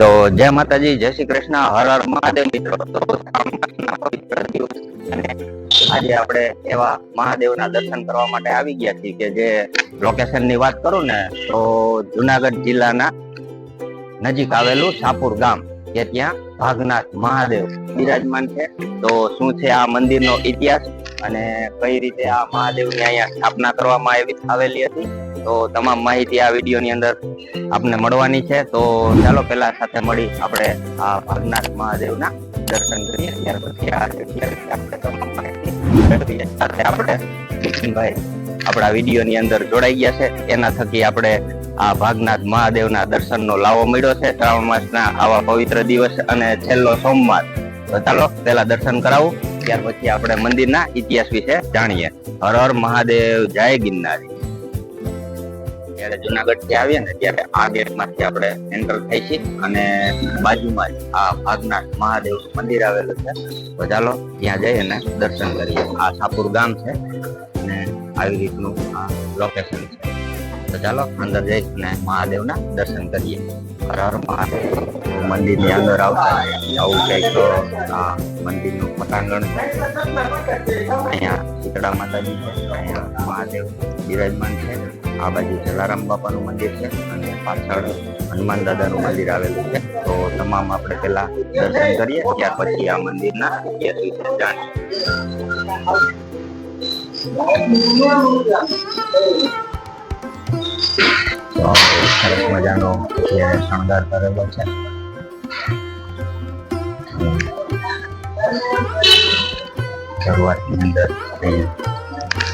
તો જય માતાજી, જય શ્રી કૃષ્ણ. હર હર મહાદેવ મિત્રો. તો પવિત્ર દિવસ અને આજે આપણે એવા મહાદેવના દર્શન કરવા માટે આવી ગયા છીએ કે જે લોકેશનની વાત કરું ને, તો જુનાગઢ જિલ્લાના નજીક આવેલું સાપુર ગામ, કે ત્યાં ભાગનાથ મહાદેવ બિરાજમાન છે. તો શું છે આ મંદિરનો ઇતિહાસ અને કઈ રીતે આ મહાદેવની અહીંયા સ્થાપના કરવામાં આવી, આવેલી હતી? તો તમામ માહિતી આ વિડીયોની અંદર આપને મળવાની છે. તો ચાલો પેલા સાથે મળી આપણે આ ભાગનાથ મહાદેવના દર્શન કરીએ. ત્યાર પછી આ આપણે તમામ માહિતી સાથે આપણે આપણા વિડીયોની અંદર જોડાઈ ગયા છે. એના થકી આપણે આ ભાગનાથ મહાદેવના દર્શનનો લાવો મળ્યો છે. શ્રાવણ માસના આવા પવિત્ર દિવસ અને છેલ્લો સોમવાર. તો ચાલો પેલા દર્શન કરાવું. ત્યાર પછી આપણે મંદિરના ઇતિહાસ વિશે જાણીએ. હર હર મહાદેવ, જય ગિરનારી. જ્યારે જુનાગઢથી આવીએ ને ત્યારે આ ગેટમાંથી આપણે એન્ટર થઈ છીએ અને બાજુમાં જ આ ભાગનાથ મહાદેવ મંદિર આવેલું છે. તો ચાલો ત્યાં જઈ અને દર્શન કરીએ. આ સાપુર ગામ છે અને આવી રીતનું આ લોકેશન છે. તો ચાલો અંદર જઈ અને મહાદેવના દર્શન કરીએ. મહાદેવ મંદિરની અંદર આવતા આવું કંઈક આ મંદિરનું પટાંગણ છે અહીંયા શીતળા માતાજી છે અહીંયા મહાદેવ બિરાજમાન છે આ બાજુ જલારામ બાપાનું મંદિર છે અને પાછળ હનુમાન દાદાનું મંદિર આવેલું છે તો તમામ આપણે પેલા દર્શન કરીએ ત્યાર પછી આ મંદિરના ઇતિહાસ જાણીએ સરસ મજાનો અત્યારે શણગાર કરેલો છે. શરૂઆતની અંદર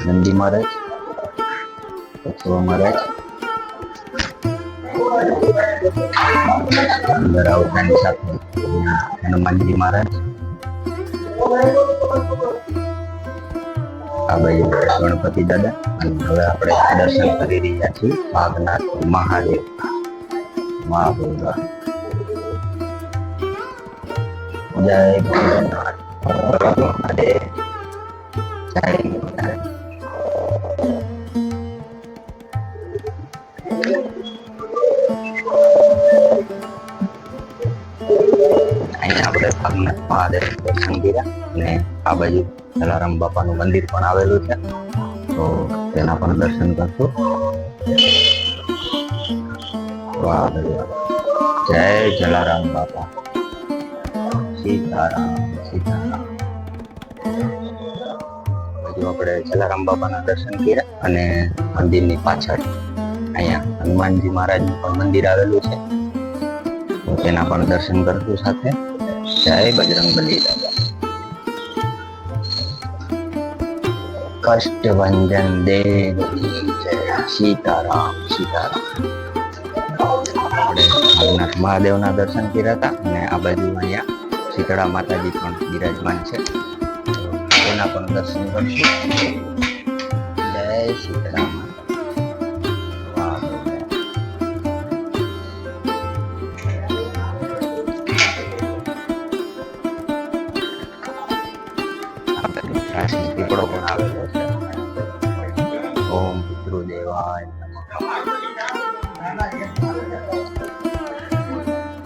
નંદી મહારાજ પશુઓ મહારાજ અંદર આવતાની સાથે હનુમાનજી મહારાજ આ ગણપતિ દાદા. અને હવે આપણે દર્શન કરી રહ્યા છીએ ભાગનાથ મહાદેવ મહાદેવ જય અહીંયા આપણે ભાગનાથ મહાદેવ દર્શન કર્યા અને આ બાજુ જલારામ બાપાનું મંદિર પણ આવેલું છે. તો તેના પણ દર્શન કરશું જય જલારામ બાપા. સીતારામ આપણે જલારામ બાપાના દર્શન કર્યા અને મંદિરની પાછળ અહીંયા હનુમાનજી મહારાજનું પણ મંદિર આવેલું છે. તેના પણ દર્શન કરશું સાથે. જય બજરંગબલી. દાદા કષ્ટભંજન દેવ જય સીતારામ સીતારામ આપણે મહાદેવના દર્શન કર્યા હતા અને આ બાજુ અહીંયા શીતળા માતાજી પણ બિરાજમાન છે તેના પણ દર્શન કરશું જય શીતળા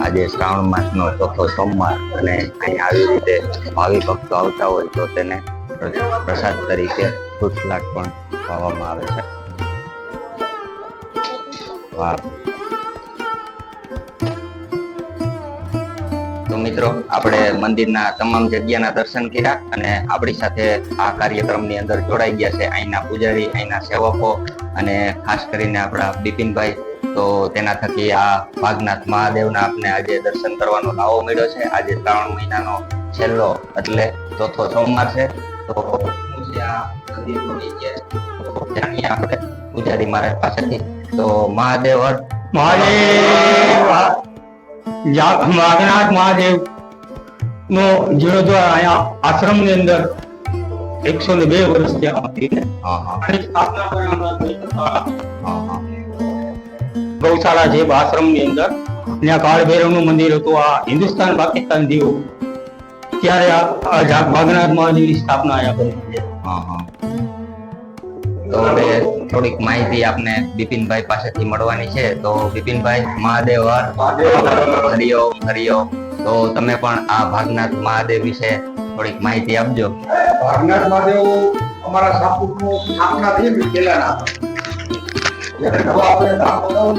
આજે શ્રાવણ માસનો ચોથો સોમવાર અને અહીં આવી રીતે ભાવિ ભક્તો આવતા હોય તો તેને પ્રસાદ તરીકે ફ્રૂટ પણ ખાવામાં આવે છે. તો મિત્રો, આપણે મંદિરના તમામ જગ્યાના દર્શન કર્યા અને આપણી સાથે આ કાર્યક્રમની અંદર જોડાઈ ગયા છે. અહીંના પૂજારી, અહીંના સેવકો અને ખાસ કરીને આપણા બિપિનભાઈ તો તેના થકી આ ભાગનાથ મહાદેવના આપને આજે દર્શન કરવાનો લાવો મળ્યો છે. આજે શ્રાવણ મહિનાનો છેલ્લો એટલે ચોથો સોમવાર છે. તો જાણીએ આપણે પૂજારી મારા પાસેથી. તો મહાદેવ નાગનાથ મહાદેવ નો જીર્ણોદ્વાર અહીંયા આશ્રમની અંદર એકસો ને બે વર્ષ ત્યાં હતી સ્થાપના ગૌશાળા છે આશ્રમની અંદર ત્યાં કાળ ભૈરવનું મંદિર હતું આ હિન્દુસ્તાન પાકિસ્તાન દીવો. ત્યારે આ ભાગનાથ મહાદેવની સ્થાપના આયા કરી છે. હા હા. તો હવે થોડીક માહિતી આપને બિપિનભાઈ પાસેથી મળવાની છે. તો બિપિનભાઈ મહાદેવ હર. હરિઓમ હરિઓમ તો તમે પણ આ ભાગનાથ મહાદેવ વિશે થોડીક માહિતી આપજો. ભાગનાથ મહાદેવ અમારા સાપુરનો સ્થાપના થઈ ને પેલાના આપણે નામ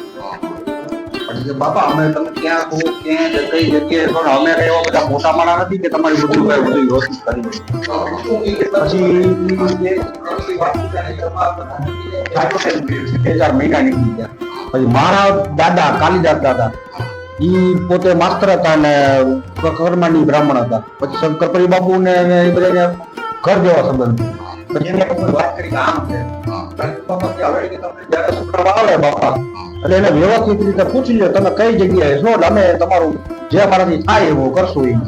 બાપા, અમે તમે ક્યાં કહો ક્યાં કઈ જગ્યાએ પણ અમે કઈ બધા મોટા માણા નથી કે તમારી બધું કઈ બધું વ્યવસ્થિત કરી. પછી બે ચાર મહિના નીકળી ગયા. પછી મારા દાદા, કાલિદાસ દાદા, ઈ પોતે માસ્તર હતા ને કર્માની બ્રાહ્મણ હતા. પછી શંકરપરી બાપુ ને એ બધા ઘર જેવા સંબંધ. પછી વાત કરી આમ છે. એટલે એને વ્યવસ્થિત રીતે પૂછી લો તમે કઈ જગ્યાએ છો એટલે અમે તમારું જે અમારાથી થાય એવું કરશું એમ.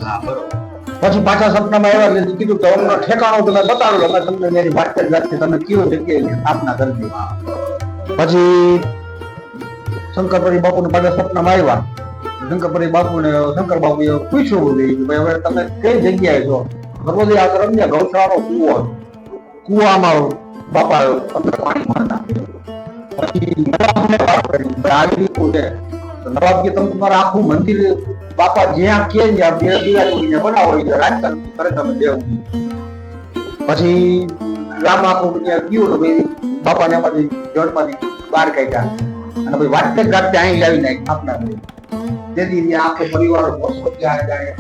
પછી પાછા સપનામાં આવ્યા એટલે કીધું કે અમને ઠેકાણું તમે બતાડો અમે તમને એની વાત જ તમે કયો જગ્યાએ સ્થાપના કરી પછી શંકરપરી બાપુને પાછા સપનામાં આવ્યા. શંકરપરી બાપુને શંકર બાપુએ પૂછ્યું કે હવે તમે કઈ જગ્યાએ છો? ભગવતી આશ્રમ ને ગૌશાળાનો કુવો કુવામાં બાપા પાણી મારતા પછી નવાબને વાત કરી છે. નવાબ કે, તમે તમારા આખું મંદિર બાપા જ્યાં કે જ્યાં બે દિવાળીને બનાવો, એટલે રાજકારણ કરે તમે દેવ પછી રામ આખું ગયું તો ભાઈ બાપાને એમાંથી જળમાંથી બહાર કાઢ્યા. અને ભાઈ વાટતે ગાટતે અહીં લાવી નાખી આપના. તેથી આખો પરિવાર વર્ષો ત્યાં જાય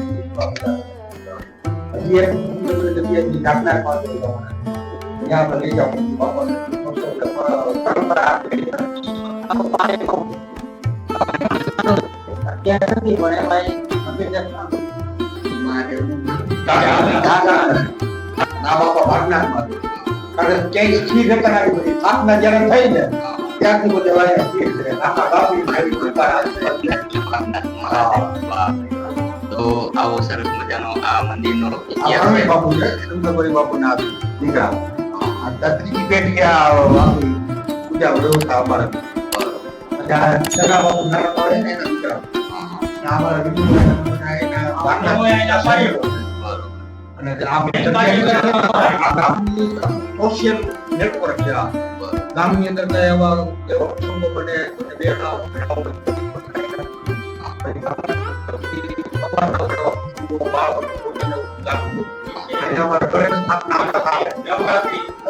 પછી એક જગ્યાએથી ડાકનાર પાસે જવાના. ત્યાં આપણે લઈ જાઓ બાપાને વર્ષો પરંપરા આપેલી. આખું પાણી ત્યાં નથી પણ એમાં અમે ત્યાં ના બાપા ભાગનાથમાં કારણ કે નથી બધી સ્થાપના જ્યારે થઈ ને ત્યારથી બધા વાયા સ્થિર છે નાના બાપુ ખાલી કૃપા રાખે. તો આવો સરસ મજાનો આ મંદિરનો ઇતિહાસ બાપુ છે સુંદરભાઈ બાપુના દીકરા આ ત્રીજી પેઢી આ આપણી પૂજા વ્યવસ્થા અમારે ત્યાં સગા બાપુ નાના પડે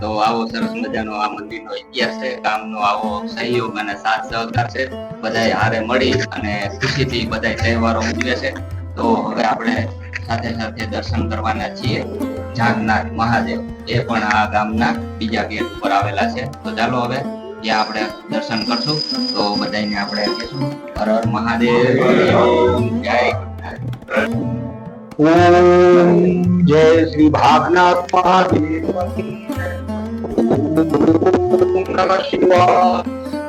તો આવો સરસ મજાનો આ મંદિરનો ઇતિહાસ છે, ગામનો આવો સહયોગ અને સાથ સહકાર છે. બધા હારે મળી અને ખુશીથી બધા તહેવારો ઉજવે છે. તો હવે આપણે સાથે સાથે દર્શન કરવાના છીએ. જાગનાથ મહાદેવ એ પણ આ ગામના બીજા ગેટ ઉપર આવેલા છે. તો ચાલો હવે ત્યાં આપણે દર્શન કરશું. તો બધાયને આપણે કહીશું, હર હર મહાદેવ, જય ઓમ જય શ્રી ભાગનાથ મહાદેવ નમઃ શિવાય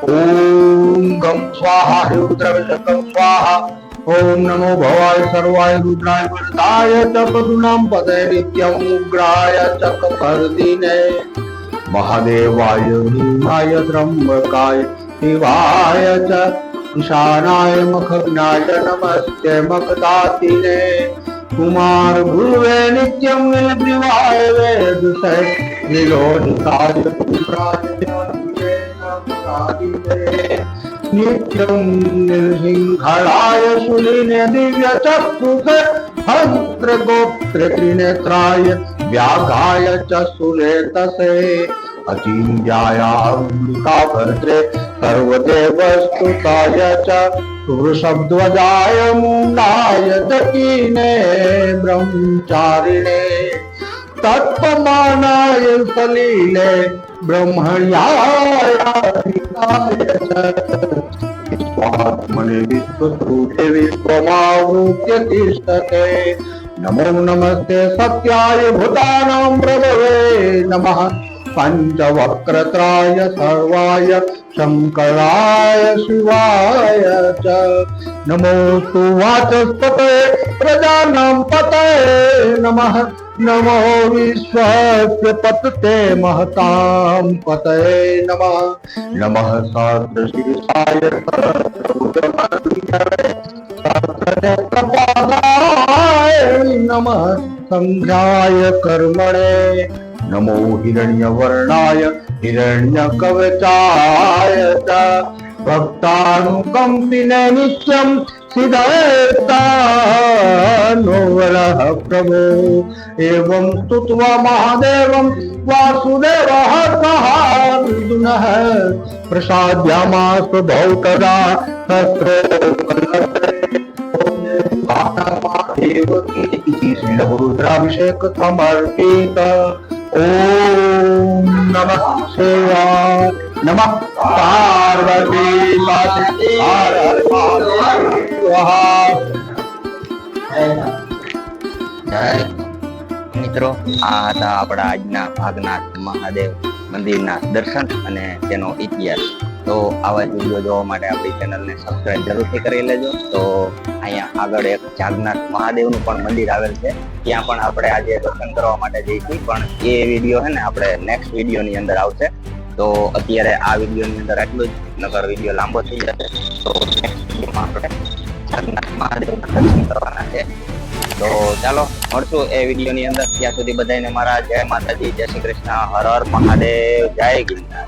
ઓમ ગમ સ્વાહા રુદ્રવિષકમ સ્વાહા ઓમ નમો ભવાય સર્વાય રુદ્રાય વરદાય ચ પદુનામ પદે નિત્યમ ઉગ્રાય ચક્રધીને મહાદેવાય નિમાય ત્રંબકાય શિવાય ચ ઈશાનાય મખગ્નાય નમસ્તે મખદાતિને કુમાર ભુવે નિત્યમ નિલપ્રિવાય વેદ સહ વિલોડ કાર્ય પ્રાત્ય નિત્યમ નિર્સિંહળાય સુલિને દિવ્ય ચક્ષુષ હસ્ત્ર ગોત્ર ત્રિનેત્રાય વ્યાઘાય ચસુલે તસે सुलेतसे अजीजायामृता भद्रे सर्वदेवस्तुताय च वृषभध्वजाय मुण्डाय दकीने ब्रह्मचारिणे तत्पमानाय सलीले ब्रह्मण्याय स्वात्मने विश्वरूपे विश्वमावृत्य तिष्ठते नमो नमस्ते सत्याय भूतानां प्रभवे नमः पञ्चवक्रत्राय सर्वाय शङ्कराय शिवाय च। नमोऽस्तु वाचस्पते प्रजानां पतये नमः। नमो विश्वस्य पतते महतां पतये नमः। नमः सहस्रशीर्षाय सहस्रनेत्रपादाय नमः। सङ्घ्राय कर्मणे નમો હિરણ્યવર્ણાય હિરણ્યકવચાય ભક્તાનુકંપિને નિત્યમ સિદ્ધેતાનુવરઃ પ્રભો એવં સ્તુત્વા મહાદેવં વાસુદેવઃ મહાવિદુનઃ પ્રસાદ્યામાસ ભૌતદા સત્રો મહાદેવ શ્રીલઘુરુદ્રાભિષેક સમર્પિત ઓમ નમઃ શિવાય નમઃ પાર્વતી મિત્રો, આ હતા આપણા આજના ભાગનાથ મહાદેવ મંદિરના દર્શન અને તેનો ઇતિહાસ. તો આવા જ વીડિયો જોવા માટે આપણી ચેનલને સબસ્ક્રાઈબ જરૂરથી કરી લેજો. તો અહીંયા આગળ એક જાગનાથ મહાદેવનું પણ મંદિર આવેલ છે. ત્યાં પણ આપણે આજે દર્શન કરવા માટે જઈશું. પણ એ વીડિયો છે ને આપણે નેક્સ્ટ વિડીયોની અંદર આવશે. તો અત્યારે આ વિડીયોની અંદર આટલું જ. નગર વીડિયો લાંબો થઈ જશે. તો નેક્સ્ટ વિડીયોમાં આપણે જાગનાથ મહાદેવના દર્શન કરવાના છે. તો ચાલો, મળશું એ વિડીયોની અંદર. ત્યાં સુધી બધાને મારા જય માતાજી, જય શ્રી કૃષ્ણ. હર હર મહાદેવ, જય ગિરનાર.